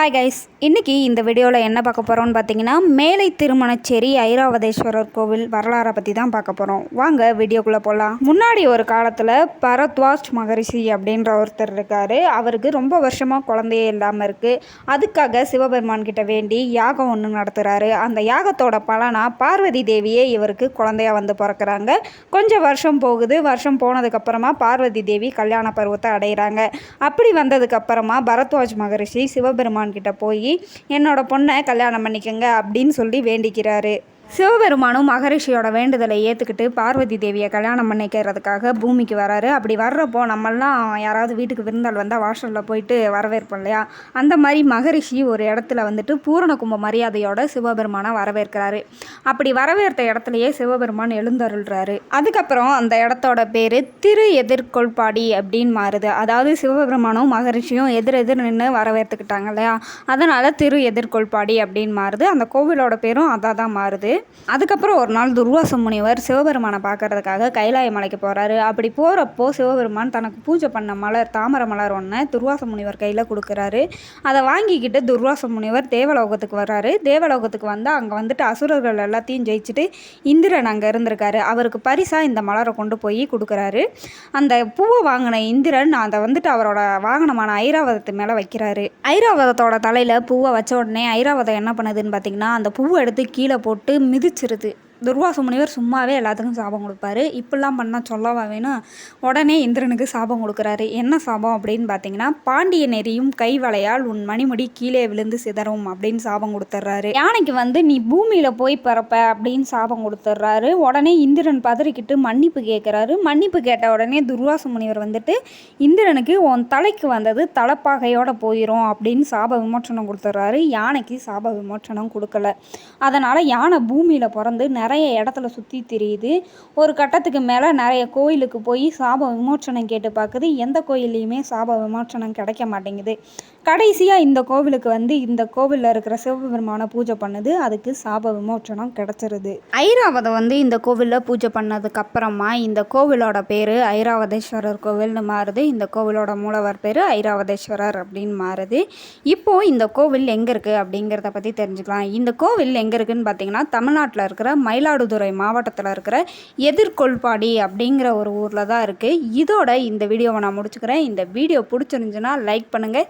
Hi guys இன்றைக்கி இந்த வீடியோவில் என்ன பார்க்க போகிறோம்னு பார்த்தீங்கன்னா மேலை திருமணச்சேரி ஐராவதேஸ்வரர் கோவில் வரலாறை பற்றி தான் பார்க்க போகிறோம் வாங்க வீடியோக்குள்ளே போகலாம் முன்னாடி ஒரு காலத்தில் பரத்வாஜ் மகரிஷி அப்படின்ற ஒருத்தர் இருக்கார். அவருக்கு ரொம்ப வருஷமாக குழந்தையே இல்லாமல் இருக்குது அதுக்காக சிவபெருமான் கிட்ட வேண்டி யாகம் ஒன்று நடத்துகிறாரு அந்த யாகத்தோட பலனாக பார்வதி தேவியே இவருக்கு குழந்தையாக வந்து பிறக்கிறாங்க. கொஞ்சம் வருஷம் போகுது. வருஷம் போனதுக்கப்புறமா பார்வதி தேவி கல்யாண பருவத்தை அடைகிறாங்க அப்படி வந்ததுக்கப்புறமா பரத்வாஜ் மகரிஷி சிவபெருமான் கிட்ட போய் என்னோட பொண்ணை கல்யாணம் பண்ணிக்கங்க அப்படின்னு சொல்லி வேண்டிக்கிறாரு. சிவபெருமானும் மகரிஷியோட வேண்டுதலை ஏற்றுக்கிட்டு பார்வதி தேவியை கல்யாணம் பண்ணிக்கிறதுக்காக பூமிக்கு வராரு. அப்படி வர்றப்போ நம்மெல்லாம் யாராவது வீட்டுக்கு விருந்தால் வந்தால் வாசலில் போயிட்டு வரவேற்போம் இல்லையா? அந்த மாதிரி மகரிஷி ஒரு இடத்துல வந்துட்டு பூரண கும்ப மரியாதையோட சிவபெருமானை வரவேற்கிறாரு. அப்படி வரவேற்ற இடத்துலையே சிவபெருமான் எழுந்தருள்றாரு. அதுக்கப்புறம் அந்த இடத்தோட பேர் திரு எதிர்கொள்பாடி அப்படின்னு மாறுது. அதாவது சிவபெருமானும் மகரிஷியும் எதிர் எதிர் நின்று வரவேற்றுக்கிட்டாங்க இல்லையா? அதனால் திரு எதிர்கொள்பாடி அப்படின்னு மாறுது. அந்த கோவிலோட பேரும் அதாக தான் மாறுது. அதுக்கப்புறம் ஒரு நாள் துர்வாச முனிவர் சிவபெருமானை பார்க்கறதுக்காக கைலாய மலைக்கு போகிறாரு அப்படி போகிறப்போ சிவபெருமான் தனக்கு பூஜை பண்ண மலர் தாமரை மலர் ஒன்று துர்வாச முனிவர் கையில் கொடுக்குறாரு. அதை வாங்கிக்கிட்டு துர்வாச முனிவர் தேவலோகத்துக்கு வர்றாரு. தேவலோகத்துக்கு வந்து அங்கே வந்துட்டு அசுரர்கள் எல்லாத்தையும் ஜெயிச்சுட்டு இந்திரன் அங்கே இருந்திருக்காரு. அவருக்கு பரிசாக இந்த மலரை கொண்டு போய் கொடுக்குறாரு. அந்த பூவை வாங்கின இந்திரன் அதை வந்துட்டு அவரோட வாகனமான ஐராவதத்து மேலே வைக்கிறாரு. ஐராவதத்தோட தலையில் பூவை வச்ச உடனே ஐராவதம் என்ன பண்ணுதுன்னு பார்த்தீங்கன்னா அந்த பூவை எடுத்து கீழே போட்டு மிதிச்சிருது. துர்வாச முனிவர் சும்மாவே எல்லாத்துக்கும் சாபம் கொடுப்பாரு. இப்படிலாம் பண்ணால் சொல்லவா வேணும்? உடனே இந்திரனுக்கு சாபம் கொடுக்குறாரு. என்ன சாபம் அப்படின்னு பார்த்தீங்கன்னா பாண்டிய நெறியும் கைவளையால் உன் மணிமுடி கீழே விழுந்து சிதறும் அப்படின்னு சாபம் கொடுத்துட்றாரு யானைக்கு வந்து நீ பூமியில் போய் பிறப்ப அப்படின்னு சாபம் கொடுத்துட்றாரு உடனே இந்திரன் பதறிக்கிட்டு மன்னிப்பு கேட்குறாரு மன்னிப்பு கேட்ட உடனே துர்வாச முனிவர் வந்துட்டு இந்திரனுக்கு உன் தலைக்கு வந்தது தலைப்பாகையோட போயிடும் அப்படின்னு சாப விமோச்சனம் கொடுத்துட்றாரு யானைக்கு சாப விமோச்சனம் கொடுக்கல. அதனால் யானை பூமியில் பிறந்து நிறைய நிறைய இடத்துல சுற்றி திரியுது. ஒரு கட்டத்துக்கு மேலே நிறைய கோயிலுக்கு போய் சாப விமோச்சனம் கேட்டு பார்க்குது எந்த கோயில்லையுமே சாப விமோச்சனம் கிடைக்க மாட்டேங்குது. கடைசியாக இந்த கோவிலுக்கு வந்து இந்த கோவிலில் இருக்கிற சிவபெருமானை பூஜை பண்ணுது. அதுக்கு சாப விமோச்சனம் கிடச்சிருது. ஐராவதம் வந்து இந்த கோவிலில் பூஜை பண்ணதுக்கு அப்புறமா இந்த கோவிலோட பேர் ஐராவதேஸ்வரர் கோவில்னு மாறுது. இந்த கோவிலோட மூலவர் பேர் ஐராவதேஸ்வரர் அப்படின்னு மாறுது. இப்போது இந்த கோவில் எங்கே இருக்குது அப்படிங்கிறத பற்றி தெரிஞ்சுக்கலாம். இந்த கோவில் எங்கே இருக்குதுன்னு பார்த்தீங்கன்னா தமிழ்நாட்டில் இருக்கிற மயிலாடுதுறை மாவட்டத்தில் இருக்கிற எதிர்கொள்பாடி அப்படிங்கிற ஒரு ஊரில் தான் இருக்குது இதோட இந்த வீடியோவை நான் முடிச்சுக்கிறேன். இந்த வீடியோ பிடிச்சிருந்துச்சுன்னா லைக் பண்ணுங்கள்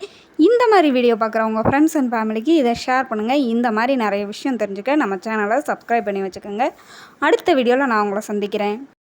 இந்த மாதிரி வீடியோ பார்க்குறவங்க ஃப்ரெண்ட்ஸ் அண்ட் ஃபேமிலிக்கு இதை ஷேர் பண்ணுங்கள் இந்த மாதிரி நிறைய விஷயம் தெரிஞ்சுக்க நம்ம சேனலை சப்ஸ்கிரைப் பண்ணி வச்சுக்கோங்க. அடுத்த வீடியோவில் நான் உங்களை சந்திக்கிறேன்.